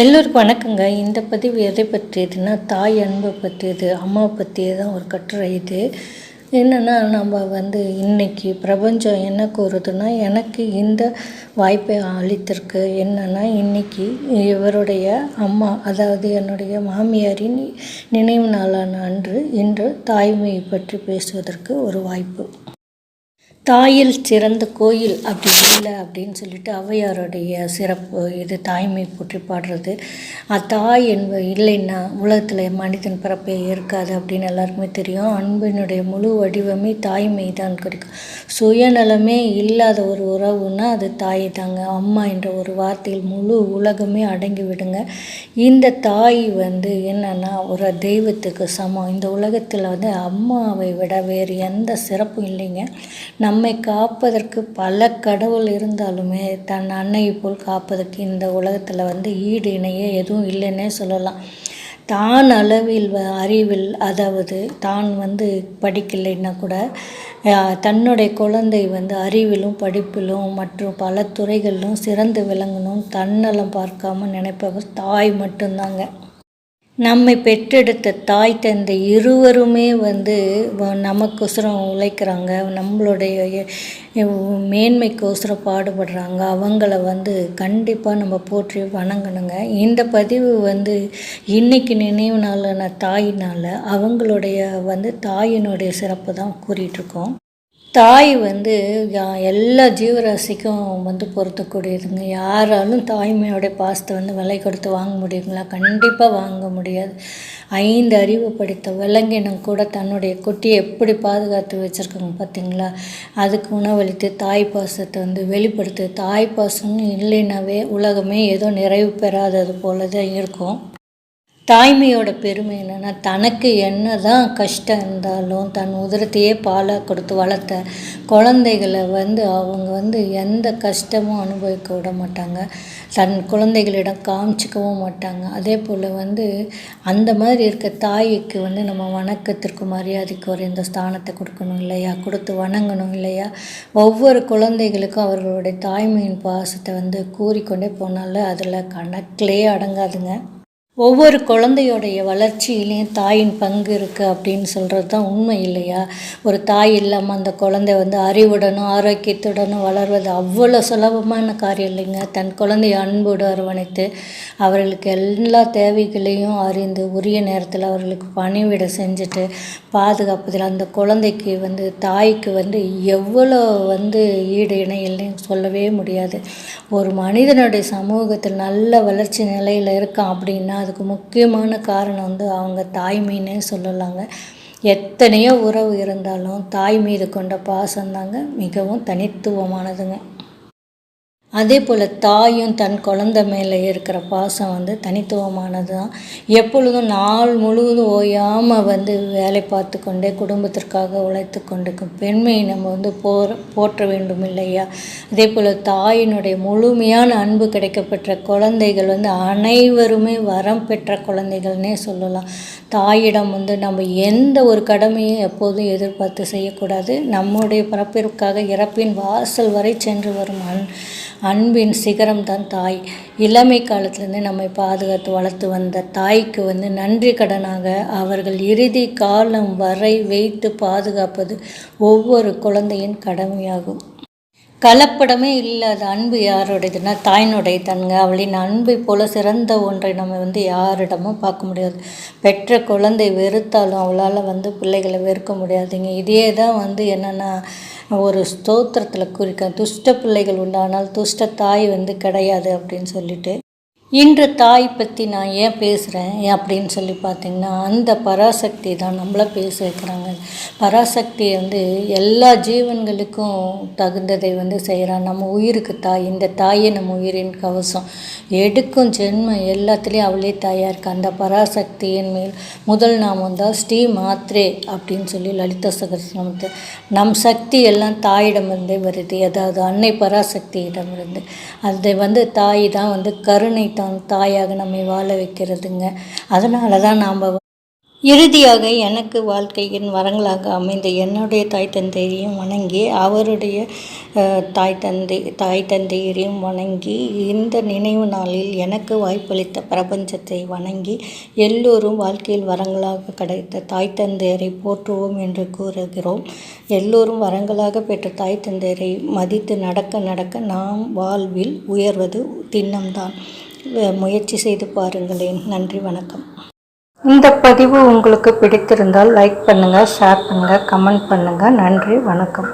எல்லோருக்கும் வணக்கங்க. இந்த பதிவு எதை பற்றியதுன்னா தாய் அன்பை பற்றியது அம்மா பற்றியது தான் ஒரு கட்டுரை இது. என்னென்னா நம்ம வந்து இன்றைக்கி பிரபஞ்சம் என்ன கூறுதுன்னா எனக்கு இந்த வாய்ப்பை அளித்திருக்கு. என்னென்னா இன்றைக்கி இவருடைய அம்மா அதாவது என்னுடைய மாமியாரின் நினைவு நாளான அன்று இன்று தாய்மையை பற்றி பேசுவதற்கு ஒரு வாய்ப்பு. தாயில் சிறந்த கோயில் அப்படி இல்லை அப்படின்னு சொல்லிட்டு ஔவையாருடைய சிறப்பு இது தாய்மை போற்றி பாடுறது. தாய் என்பது இல்லைன்னா உலகத்தில் மனிதன் பிறப்பே இருக்காது அப்படின்னு எல்லாருக்குமே தெரியும். அன்பினுடைய முழு வடிவமே தாய்மை தான் கிடைக்கும் சுயநலமே இல்லாத ஒரு உறவுன்னா அது தாய் தாங்க. அம்மா என்ற ஒரு வார்த்தையில் முழு உலகமே அடங்கி விடுங்க. இந்த தாய் வந்து என்னன்னா ஒரு தெய்வத்துக்கு சமம். இந்த உலகத்தில் வந்து அம்மாவை விட வேறு எந்த சிறப்பும் இல்லைங்க. நம்மை காப்பதற்கு பல கடவுள் இருந்தாலுமே தன் அன்னையை போல் காப்பதற்கு இந்த உலகத்தில் வந்து ஈடு இணையே எதுவும் இல்லைன்னே சொல்லலாம். தான் அளவில் வ- அறிவில் அதாவது தான் வந்து படிக்கலைன்னா கூட தன்னுடைய குழந்தை வந்து அறிவிலும் படிப்பிலும் மற்றும் பல துறைகளிலும் சிறந்து விளங்கணும் தன்னலம் பார்க்காம நினைப்பவர் தாய் மட்டும்தாங்க. நம்மை பெற்றெடுத்த தாய் தந்தை இருவருமே வந்து வ- நமக்கோசரம் உழைக்கிறாங்க. நம்மளுடைய மேன்மைக்கோசரம் பாடுபடுறாங்க. அவங்கள வந்து கண்டிப்பாக நம்ம போற்றி வணங்கணுங்க. இந்த பதிவு வந்து இன்னைக்கு நினைவு நாளான தாயினால் அவங்களுடைய வந்து தாயினுடைய சிறப்பு தான் கூறிகிட்ருக்கோம் தாய் வந்து எல்லா ஜீவராசிக்கும் வந்து பொருத்தக்கூடியதுங்க யாராலும் தாய்மையோடைய பாசத்தை வந்து விலை கொடுத்து வாங்க முடியுங்களா? கண்டிப்பாக வாங்க முடியாது. ஐந்து அறிவு படித்த விலங்கினம் கூட தன்னுடைய குட்டியை எப்படி பாதுகாத்து வச்சுருக்காங்க பார்த்தீங்களா அதுக்கு உணவளித்து தாய் பாசத்தை வந்து வெளிப்படுத்து. தாய் பாசம்னு இல்லைனாவே உலகமே ஏதோ நிறைவு பெறாதது போல தான் இருக்கும். தாய்மையோட பெருமை என்னென்னா தனக்கு என்ன தான் கஷ்டம் இருந்தாலும் தன் உதிரத்தையே பாலாக கொடுத்து வளர்த்த குழந்தைகளை வந்து அவங்க வந்து எந்த கஷ்டமும் அனுபவிக்க விட மாட்டாங்க. தன் குழந்தைகளிடம் காமிச்சிக்கவும் மாட்டாங்க. அதே போல் வந்து அந்த மாதிரி இருக்க தாய்க்கு வந்து நம்ம வணக்கத்திற்கு மரியாதைக்கு ஒரு இந்த ஸ்தானத்தை கொடுக்கணும் இல்லையா? கொடுத்து வணங்கணும் இல்லையா? ஒவ்வொரு குழந்தைகளுக்கும் அவர்களுடைய தாய்மையின் பாசத்தை வந்து கூறிக்கொண்டே போனால அதில் கணக்கிலே அடங்காதுங்க. ஒவ்வொரு குழந்தையோடைய வளர்ச்சியிலையும் தாயின் பங்கு இருக்குது அப்படின்னு சொல்கிறது தான் உண்மை இல்லையா? ஒரு தாய் இல்லாமல் அந்த குழந்தை வந்து அறிவுடனும் ஆரோக்கியத்துடனும் வளர்வது அவ்வளோ சுலபமான காரியம் இல்லைங்க. தன் குழந்தையை அன்போடு அரவணைத்து அவர்களுக்கு எல்லா தேவைகளையும் அறிந்து உரிய நேரத்தில் அவர்களுக்கு பணிவிட செஞ்சுட்டு பாதுகாப்பதில் அந்த குழந்தைக்கு வந்து தாய்க்கு வந்து எவ்வளோ வந்து ஈடு இணை இல்லைன்னு சொல்லவே முடியாது. ஒரு மனிதனுடைய சமூகத்தில் நல்ல வளர்ச்சி நிலையில் இருக்கான் அப்படின்னா அதுக்கு முக்கியமான காரணம் வந்து அவங்க தாய்மைன்னே சொல்லலாங்க. எத்தனையோ உறவு இருந்தாலும் தாய் மீது கொண்ட பாசம்தாங்க மிகவும் தனித்துவமானதுங்க. அதே போல் தாயும் தன் குழந்தை மேலே இருக்கிற பாசம் வந்து தனித்துவமானது தான் எப்பொழுதும் நாள் முழுவதும் ஓயாமல் வந்து வேலை பார்த்து கொண்டே குடும்பத்திற்காக உழைத்து கொண்டிருக்கும் பெண்மையை நம்ம வந்து போற போற்ற வேண்டும் இல்லையா? அதே போல் தாயினுடைய முழுமையான அன்பு கிடைக்கப்பெற்ற குழந்தைகள் வந்து அனைவருமே வரம் பெற்ற குழந்தைகள்னே சொல்லலாம். தாயிடம் வந்து நம்ம எந்த ஒரு கடமையும் எப்போதும் எதிர்பார்த்து செய்யக்கூடாது. நம்முடைய பிறப்பிற்காக இறப்பின் வாசல் வரை சென்று வரும் அன் அன்பின் சிகரம் தான் தாய். இளமை காலத்துலேருந்து நம்மை பாதுகாத்து வளர்த்து வந்த தாய்க்கு வந்து நன்றி கடனாக அவர்கள் இறுதி காலம் வரை வைத்து பாதுகாப்பது ஒவ்வொரு குழந்தையின் கடமையாகும். கலப்படமே இல்லாத அன்பு யாருடையதுன்னா தாயினுடைய தன்ங்க அவளின் அன்பை போல சிறந்த ஒன்றை நம்ம வந்து யாரிடமும் பார்க்க முடியாது. பெற்ற குழந்தை வெறுத்தாலும் அவளால் வந்து பிள்ளைகளை வெறுக்க முடியாதுங்க. இதே தான் வந்து என்னென்னா ஒரு ஸ்தோத்திரத்தில் குறிக்க துஷ்ட பிள்ளைகள் உண்டானால் துஷ்ட தாய் வந்து கிடையாது அப்படின்னு சொல்லிட்டு இன்று தாய் பற்றி நான் ஏன் பேசுகிறேன் அப்படின்னு சொல்லி பார்த்தீங்கன்னா அந்த பராசக்தி தான் நம்மளை பேச வைக்கிறாங்க. பராசக்தி வந்து எல்லா ஜீவன்களுக்கும் தகுந்ததை வந்து செய்கிறான் நம்ம உயிருக்கு தாய் இந்த தாயே நம்ம உயிரின் கவசம். எடுக்கும் ஜென்மம் எல்லாத்துலேயும் அவளே தாயாக இருக்கு? அந்த பராசக்தியின் மேல் முதல் நாமம் தான் ஸ்ரீ மாத்ரே அப்படின்னு சொல்லி லலிதா சகசிரமத்து நம் சக்தி எல்லாம் தாயிடமிருந்தே வருது. அதாவது அன்னை பராசக்தியிடமிருந்து. அதை வந்து தாய் தான் வந்து கருணை தான் தாயாக நம்மை வாழ வைக்கிறதுங்க. அதனால தான் நாம் இறுதியாக எனக்கு வாழ்க்கையின் வரங்களாக அமைந்த என்னுடைய தாய் தந்தையரையும் வணங்கி அவருடைய தாய் தந்தை தாய் தந்தையரையும் வணங்கி இந்த நினைவு நாளில் எனக்கு வாய்ப்பளித்த பிரபஞ்சத்தை வணங்கி எல்லோரும் வாழ்க்கையில் வரங்களாக கிடைத்த தாய் தந்தையரை போற்றுவோம் என்று கூறுகிறோம். எல்லோரும் வரங்களாக பெற்ற தாய் தந்தையரை மதித்து நடக்க நடக்க நாம் வாழ்வில் உயர்வது திண்ணம்தான். முயற்சி செய்து பாருங்களேன். நன்றி வணக்கம். இந்த பதிவு உங்களுக்கு பிடித்திருந்தால் லைக் பண்ணுங்கள் ஷேர் பண்ணுங்கள் கமெண்ட் பண்ணுங்கள் நன்றி வணக்கம்.